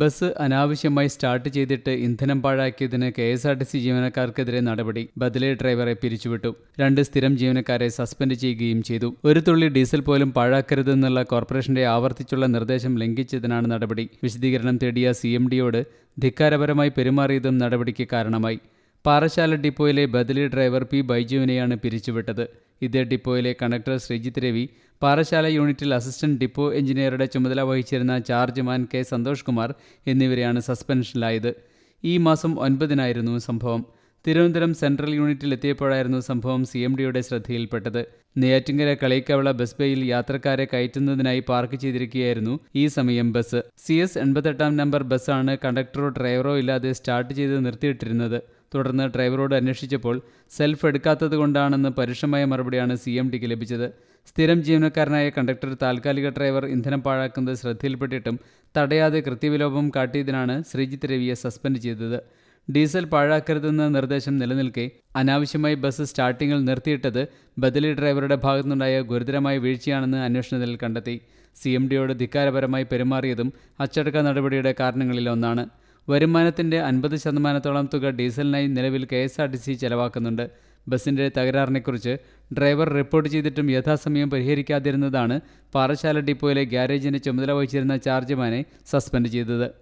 Bus അനാവശ്യമായി start ചെയ്തിട്ട് ഇന്ധനം പാഴാക്കിയതിന് K S R T C ജീവനക്കാർക്കെതിരെ നടപടി. ബദലെ ഡ്രൈവറെ പിരിച്ചുവിട്ടു. രണ്ട് സ്ഥിരം ജീവനക്കാരെ സസ്പെൻഡ് ചെയ്യുകയും ചെയ്തു. ഒരു തുള്ളി ഡീസൽ പോലും പാഴാക്കരുതെന്നുള്ള കോർപ്പറേഷന്റെ ആവർത്തിച്ചുള്ള നിർദ്ദേശം ലംഘിച്ചതിനാണ് നടപടി. വിശദീകരണം തേടിയ സി എം ഡിയോട് ധിക്കാരപരമായി പെരുമാറിയതും നടപടിക്ക് കാരണമായി. പാറശാല ഡിപ്പോയിലെ ബദലി ഡ്രൈവർ പി ബൈജുവിനെയാണ് പിരിച്ചുവിട്ടത്. ഇതേ ഡിപ്പോയിലെ കണ്ടക്ടർ ശ്രീജിത്ത് രവി പാറശാല യൂണിറ്റിൽ അസിസ്റ്റന്റ് ഡിപ്പോ എഞ്ചിനീയറുടെ ചുമതല വഹിച്ചിരുന്ന ചാർജ്മാൻ കെ സന്തോഷ് കുമാർ എന്നിവരെയാണ് സസ്പെൻഷനിലായത്. ഈ മാസം ഒൻപതിനായിരുന്നു സംഭവം. തിരുവനന്തപുരം സെൻട്രൽ യൂണിറ്റിൽ എത്തിയപ്പോഴായിരുന്നു സംഭവം സി എം ഡിയുടെ ശ്രദ്ധയിൽപ്പെട്ടത്. നെയ്യാറ്റിങ്കര കളിക്കവള ബസ് ബേയിൽ യാത്രക്കാരെ കയറ്റുന്നതിനായി പാർക്ക് ചെയ്തിരിക്കുകയായിരുന്നു ഈ സമയം ബസ്. സി എസ് എൺപത്തെട്ടാം നമ്പർ ബസ്സാണ് കണ്ടക്ടറോ ഡ്രൈവറോ ഇല്ലാതെ സ്റ്റാർട്ട് ചെയ്ത് നിർത്തിയിട്ടിരുന്നത്. തുടർന്ന് ഡ്രൈവറോട് അന്വേഷിച്ചപ്പോൾ സെൽഫ് എടുക്കാത്തത് കൊണ്ടാണെന്ന് പരുഷമായ മറുപടിയാണ് സി എം ഡിക്ക് ലഭിച്ചത്. സ്ഥിരം ജീവനക്കാരനായ കണ്ടക്ടർ താൽക്കാലിക ഡ്രൈവർ ഇന്ധനം പാഴാക്കുന്നത് ശ്രദ്ധയിൽപ്പെട്ടിട്ടും തടയാതെ കൃത്യവിലോപം കാട്ടിയതിനാണ് ശ്രീജിത്ത് രവിയെ സസ്പെൻഡ് ചെയ്തത്. ഡീസൽ പാഴാക്കരുതെന്ന നിർദ്ദേശം നിലനിൽക്കെ അനാവശ്യമായി ബസ് സ്റ്റാർട്ടിങ്ങിൽ നിർത്തിയിട്ടത് ബദലി ഡ്രൈവറുടെ ഭാഗത്തുനിന്നുണ്ടായ ഗുരുതരമായ വീഴ്ചയാണെന്ന് അന്വേഷണത്തിൽ കണ്ടെത്തി. സി എം ഡിയോട് ധിക്കാരപരമായി പെരുമാറിയതും അച്ചടക്ക നടപടിയുടെ കാരണങ്ങളിൽ ഒന്നാണ്. വരുമാനത്തിന്റെ അൻപത് ശതമാനത്തോളം തുക ഡീസലിനായി നിലവിൽ K S R T C ചെലവാക്കുന്നുണ്ട്. ബസിന്റെ തകരാറിനെക്കുറിച്ച് ഡ്രൈവർ റിപ്പോർട്ട് ചെയ്തിട്ടും യഥാസമയം പരിഹരിക്കാതിരുന്നതാണ് പാറശാല ഡിപ്പോയിലെ ഗ്യാരേജിന് ചുമതല വഹിച്ചിരുന്ന ചാർജ്മാനെ സസ്പെൻഡ് ചെയ്തത്.